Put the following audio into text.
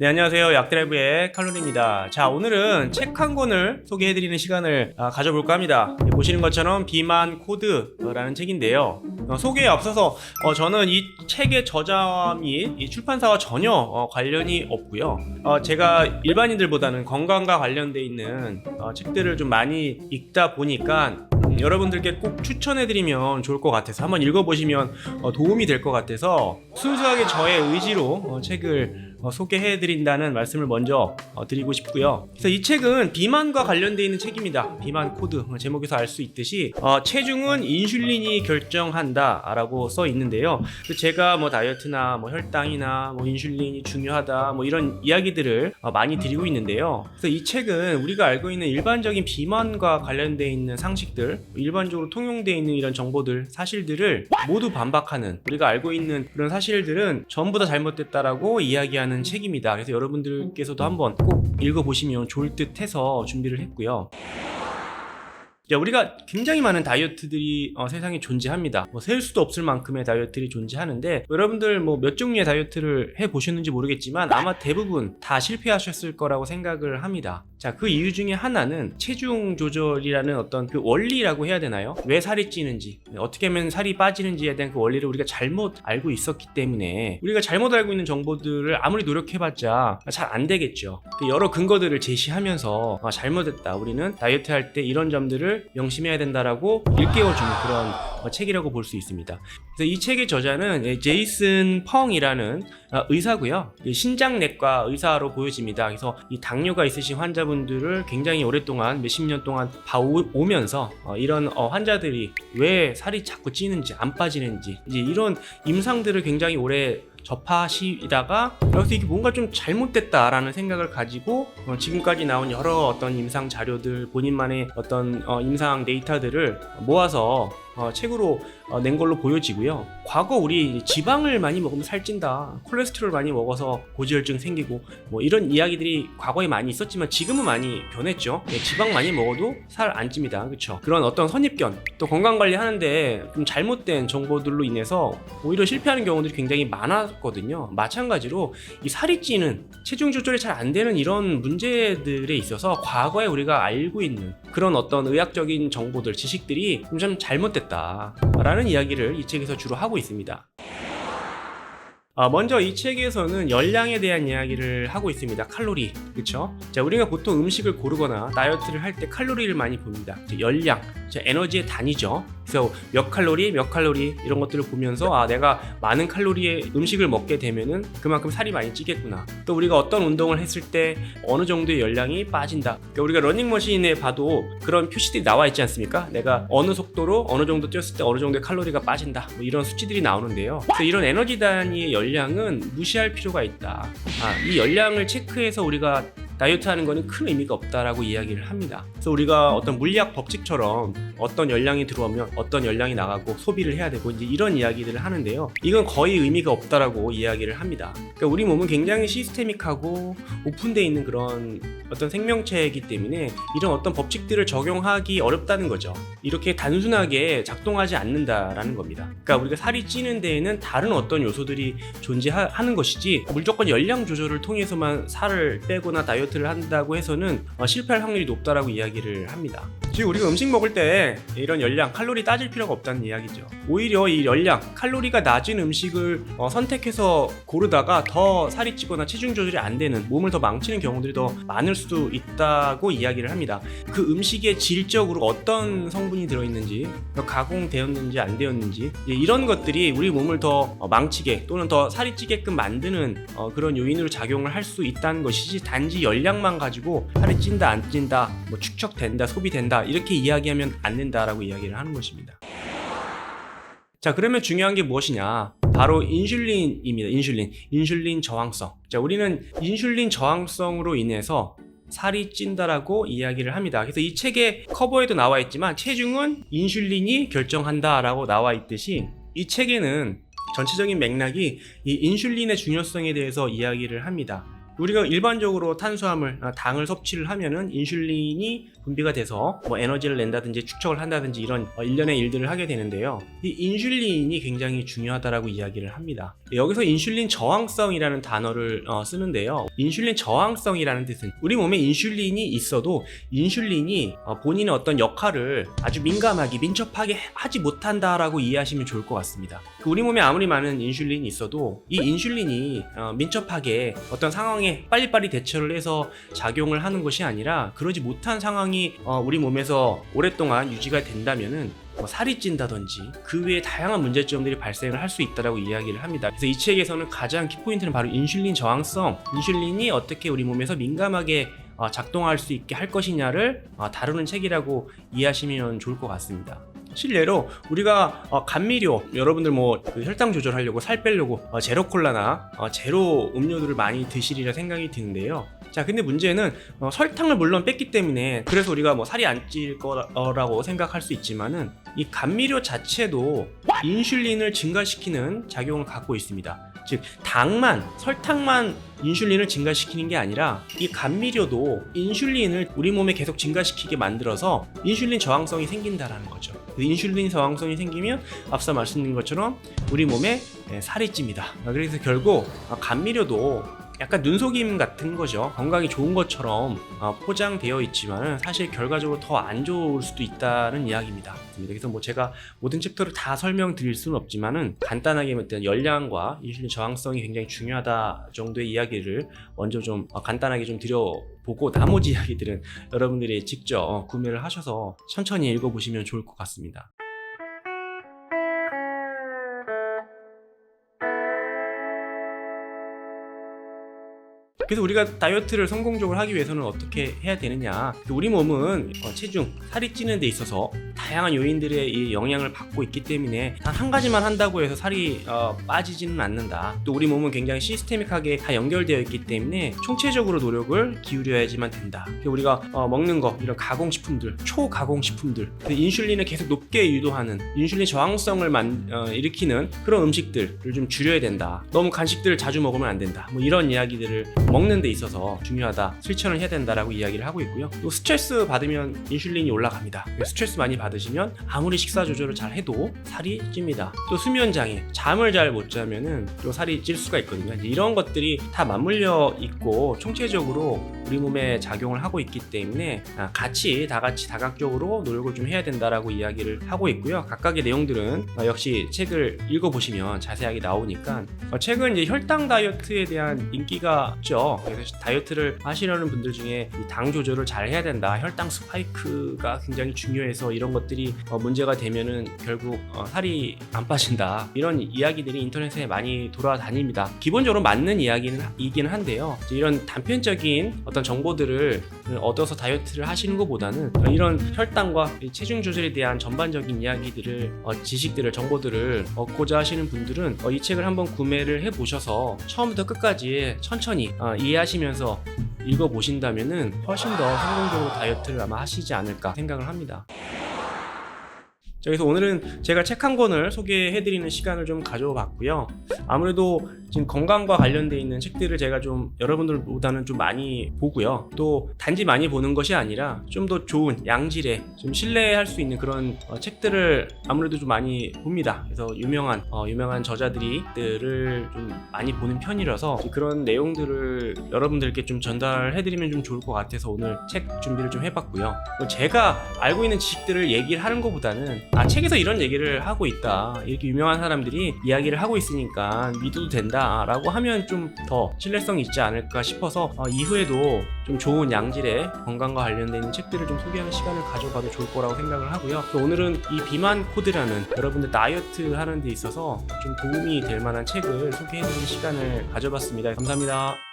네, 안녕하세요. 약드라이브의 칼로리입니다. 자, 오늘은 책 한 권을 소개해드리는 시간을 아, 가져볼까 합니다. 네, 보시는 것처럼 비만 코드라는 책인데요. 어, 소개에 앞서서 어, 저는 이 책의 저자 및이 출판사와 전혀 어, 관련이 없고요. 어, 제가 일반인들보다는 건강과 관련돼 있는 어, 책들을 좀 많이 읽다 보니까 음, 여러분들께 꼭 추천해드리면 좋을 것 같아서 한번 읽어보시면 어, 도움이 될 것 같아서 순수하게 저의 의지로 어, 책을 어, 소개해드린다는 말씀을 먼저 어, 드리고 싶고요. 그래서 이 책은 비만과 관련되어 있는 책입니다. 비만 코드 어, 제목에서 알 수 있듯이 어, 체중은 인슐린이 결정한다라고 써 있는데요. 그래서 제가 뭐 다이어트나 뭐 혈당이나 뭐 인슐린이 중요하다 뭐 이런 이야기들을 어, 많이 드리고 있는데요. 그래서 이 책은 우리가 알고 있는 일반적인 비만과 관련되어 있는 상식들, 일반적으로 통용되어 있는 이런 정보들, 사실들을 모두 반박하는 우리가 알고 있는 그런 사실들은 전부 다 잘못됐다라고 이야기하는 책입니다. 그래서 여러분들께서도 한번 꼭 읽어보시면 좋을 듯 해서 준비를 했고요. 자, 우리가 굉장히 많은 다이어트들이 어, 세상에 존재합니다. 뭐 셀 수도 없을 만큼의 다이어트들이 존재하는데 여러분들 뭐 몇 종류의 다이어트를 해 보셨는지 모르겠지만 아마 대부분 다 실패하셨을 거라고 생각을 합니다. 자, 그 이유 중에 하나는 체중 조절이라는 어떤 그 원리라고 해야 되나요? 왜 살이 찌는지, 어떻게 하면 살이 빠지는지에 대한 그 원리를 우리가 잘못 알고 있었기 때문에 우리가 잘못 알고 있는 정보들을 아무리 노력해봤자 잘 안 되겠죠. 그 여러 근거들을 제시하면서 아, 잘못했다. 우리는 다이어트 할 때 이런 점들을 명심해야 된다라고 일깨워 주는 그런 어, 책이라고 볼 수 있습니다. 그래서 이 책의 저자는 예, 제이슨 펑이라는 어, 의사고요. 이 신장내과 의사로 보여집니다. 그래서 이 당뇨가 있으신 환자분들을 굉장히 오랫동안 몇십 년 동안 봐오면서 어, 이런 어, 환자들이 왜 살이 자꾸 찌는지 안 빠지는지 이제 이런 임상들을 굉장히 오래 접하시다가 여기서 이게 뭔가 좀 잘못됐다라는 생각을 가지고 어, 지금까지 나온 여러 어떤 임상 자료들 본인만의 어떤 어, 임상 데이터들을 모아서 어, 책으로 어, 낸 걸로 보여지고요. 과거 우리 지방을 많이 먹으면 살찐다, 콜레스테롤 많이 먹어서 고지혈증 생기고 뭐 이런 이야기들이 과거에 많이 있었지만 지금은 많이 변했죠. 네, 지방 많이 먹어도 살 안 찝니다, 그렇죠? 그런 어떤 선입견 또 건강 관리 하는데 좀 잘못된 정보들로 인해서 오히려 실패하는 경우들이 굉장히 많았거든요. 마찬가지로 이 살이 찌는 체중 조절이 잘 안 되는 이런 문제들에 있어서 과거에 우리가 알고 있는 그런 어떤 의학적인 정보들, 지식들이 좀, 좀 잘못됐다 라는 이야기를 이 책에서 주로 하고 있습니다. 아, 먼저 이 책에서는 열량에 대한 이야기를 하고 있습니다. 칼로리, 그렇죠? 자, 우리가 보통 음식을 고르거나 다이어트를 할 때 칼로리를 많이 봅니다. 자, 열량, 자, 에너지의 단위죠. 그래서 몇 칼로리, 몇 칼로리 이런 것들을 보면서 아, 내가 많은 칼로리의 음식을 먹게 되면은 그만큼 살이 많이 찌겠구나. 또 우리가 어떤 운동을 했을 때 어느 정도의 열량이 빠진다. 그러니까 우리가 러닝머신에 봐도 그런 표시들이 나와 있지 않습니까? 내가 어느 속도로 어느 정도 뛰었을 때 어느 정도의 칼로리가 빠진다. 뭐 이런 수치들이 나오는데요. 그래서 이런 에너지 단위의 열량 은 무시할 필요가 있다. 아, 이 열량을 체크해서 우리가 다이어트 하는 거는 큰 의미가 없다라고 이야기를 합니다. 그래서 우리가 어떤 물리학 법칙처럼 어떤 열량이 들어오면 어떤 열량이 나가고 소비를 해야 되고 이제 이런 이야기들을 하는데요. 이건 거의 의미가 없다라고 이야기를 합니다. 그러니까 우리 몸은 굉장히 시스테믹하고 오픈되어 있는 그런 어떤 생명체이기 때문에 이런 어떤 법칙들을 적용하기 어렵다는 거죠. 이렇게 단순하게 작동하지 않는다라는 겁니다. 그러니까 우리가 살이 찌는 데에는 다른 어떤 요소들이 존재하는 것이지 무조건 열량 조절을 통해서만 살을 빼거나 다이어트를 한다고 해서는 어, 실패할 확률이 높다라고 이야기를 합니다. 지금 우리가 음식 먹을 때 이런 열량, 칼로리 따질 필요가 없다는 이야기죠. 오히려 이 열량, 칼로리가 낮은 음식을 어, 선택해서 고르다가 더 살이 찌거나 체중 조절이 안 되는 몸을 더 망치는 경우들이 더 많을 수도 있다고 이야기를 합니다. 그 음식의 질적으로 어떤 성분이 들어있는지, 가공되었는지 안 되었는지 예, 이런 것들이 우리 몸을 더 어, 망치게 또는 더 살이 찌게끔 만드는 어, 그런 요인으로 작용을 할 수 있다는 것이지 단지 열량만 가지고 살이 찐다 안 찐다 뭐 축적된다 소비된다 이렇게 이야기하면 안 된다라고 이야기를 하는 것입니다. 자, 그러면 중요한 게 무엇이냐? 바로 인슐린입니다. 인슐린. 인슐린 저항성. 자, 우리는 인슐린 저항성으로 인해서 살이 찐다라고 이야기를 합니다. 그래서 이 책의 커버에도 나와 있지만 체중은 인슐린이 결정한다라고 나와 있듯이 이 책에는 전체적인 맥락이 이 인슐린의 중요성에 대해서 이야기를 합니다. 우리가 일반적으로 탄수화물, 아, 당을 섭취를 하면은 인슐린이 분비가 돼서 뭐 에너지를 낸다든지 축적을 한다든지 이런 어, 일련의 일들을 하게 되는데요. 이 인슐린이 굉장히 중요하다라고 이야기를 합니다. 여기서 인슐린 저항성이라는 단어를 어, 쓰는데요. 인슐린 저항성이라는 뜻은 우리 몸에 인슐린이 있어도 인슐린이 어, 본인의 어떤 역할을 아주 민감하게 민첩하게 하지 못한다라고 이해하시면 좋을 것 같습니다. 그 우리 몸에 아무리 많은 인슐린이 있어도 이 인슐린이 어, 민첩하게 어떤 상황에 빨리빨리 대처를 해서 작용을 하는 것이 아니라 그러지 못한 상황이 어, 우리 몸에서 오랫동안 유지가 된다면은 뭐 살이 찐다든지 그 외에 다양한 문제점들이 발생을 할 수 있다라고 이야기를 합니다. 그래서 이 책에서는 가장 키포인트는 바로 인슐린 저항성, 인슐린이 어떻게 우리 몸에서 민감하게 어, 작동할 수 있게 할 것이냐를 어, 다루는 책이라고 이해하시면 좋을 것 같습니다. 실례로 우리가 어, 감미료 여러분들 뭐 그 혈당 조절하려고 살 빼려고 어, 제로 콜라나 어, 제로 음료들을 많이 드시리라 생각이 드는데요. 자 근데 문제는 어, 설탕을 물론 뺐기 때문에 그래서 우리가 뭐 살이 안 찔 거라고 생각할 수 있지만은 이 감미료 자체도 인슐린을 증가시키는 작용을 갖고 있습니다. 즉 당만 설탕만 인슐린을 증가시키는 게 아니라 이 감미료도 인슐린을 우리 몸에 계속 증가시키게 만들어서 인슐린 저항성이 생긴다라는 거죠. 그 인슐린 저항성이 생기면 앞서 말씀드린 것처럼 우리 몸에 예, 살이 찝니다. 그래서 결국 아, 감미료도 약간 눈속임 같은 거죠. 건강이 좋은 것처럼 어, 포장되어 있지만 사실 결과적으로 더 안 좋을 수도 있다는 이야기입니다. 그래서 뭐 제가 모든 챕터를 다 설명드릴 수는 없지만은 간단하게 일단 열량과 인슐린 저항성이 굉장히 중요하다 정도의 이야기를 먼저 좀 어, 간단하게 좀 드려보고 나머지 이야기들은 여러분들이 직접 어, 구매를 하셔서 천천히 읽어보시면 좋을 것 같습니다. 그래서 우리가 다이어트를 성공적으로 하기 위해서는 어떻게 해야 되느냐? 우리 몸은 어, 체중, 살이 찌는 데 있어서 다양한 요인들의 이 영향을 받고 있기 때문에 단 한 가지만 한다고 해서 살이 어, 빠지지는 않는다. 또 우리 몸은 굉장히 시스테믹하게 다 연결되어 있기 때문에 총체적으로 노력을 기울여야지만 된다. 우리가 어, 먹는 거 이런 가공식품들, 초가공식품들, 그 인슐린을 계속 높게 유도하는 인슐린 저항성을 만, 어, 일으키는 그런 음식들을 좀 줄여야 된다. 너무 간식들을 자주 먹으면 안 된다. 뭐 이런 이야기들을 먹는 데 있어서 중요하다. 실천을 해야 된다라고 이야기를 하고 있고요. 또 스트레스 받으면 인슐린이 올라갑니다. 스트레스 많이 받으시면 아무리 식사 조절을 잘 해도 살이 찝니다. 또 수면 장애, 잠을 잘 못 자면은 또 살이 찔 수가 있거든요. 이런 것들이 다 맞물려 있고 총체적으로 우리 몸에 작용을 하고 있기 때문에 아, 같이 다 같이 다각적으로 노력을 좀 해야 된다라고 이야기를 하고 있고요. 각각의 내용들은 어, 역시 책을 읽어보시면 자세하게 나오니까 어, 책은 이제 혈당 다이어트에 대한 인기가 있죠. 그래서 다이어트를 하시려는 분들 중에 이당 조절을 잘 해야 된다. 혈당 스파이크가 굉장히 중요해서 이런 것들이 어, 문제가 되면은 결국 어, 살이 안 빠진다. 이런 이야기들이 인터넷에 많이 돌아다닙니다. 기본적으로 맞는 이야기는 이기는 한데요. 이런 단편적인 어떤 정보들을 얻어서 다이어트를 하시는 것보다는 이런 혈당과 이 체중 조절에 대한 전반적인 이야기들을 어, 지식들을 정보들을 얻고자 하시는 분들은 어, 이 책을 한번 구매를 해 보셔서 처음부터 끝까지 천천히 어, 이해하시면서 읽어 보신다면은 훨씬 더 성공적으로 다이어트를 아마 하시지 않을까 생각을 합니다. 자, 그래서 오늘은 제가 책 한 권을 소개해드리는 시간을 좀 가져봤고요. 아무래도 지금 건강과 관련돼 있는 책들을 제가 좀 여러분들보다는 좀 많이 보고요. 또 단지 많이 보는 것이 아니라 좀 더 좋은 양질의 좀 신뢰할 수 있는 그런 어, 책들을 아무래도 좀 많이 봅니다. 그래서 유명한 어, 유명한 저자들이들을 좀 많이 보는 편이라서 그런 내용들을 여러분들께 좀 전달해드리면 좀 좋을 것 같아서 오늘 책 준비를 좀 해봤고요. 뭐 제가 알고 있는 지식들을 얘기를 하는 것보다는 아 책에서 이런 얘기를 하고 있다 이렇게 유명한 사람들이 이야기를 하고 있으니까 믿어도 된다라고 하면 좀 더 신뢰성이 있지 않을까 싶어서 어, 이후에도 좀 좋은 양질의 건강과 관련된 책들을 좀 소개하는 시간을 가져봐도 좋을 거라고 생각을 하고요. 또 오늘은 이 비만 코드라는 여러분들 다이어트 하는 데 있어서 좀 도움이 될 만한 책을 소개해드리는 시간을 가져봤습니다. 감사합니다.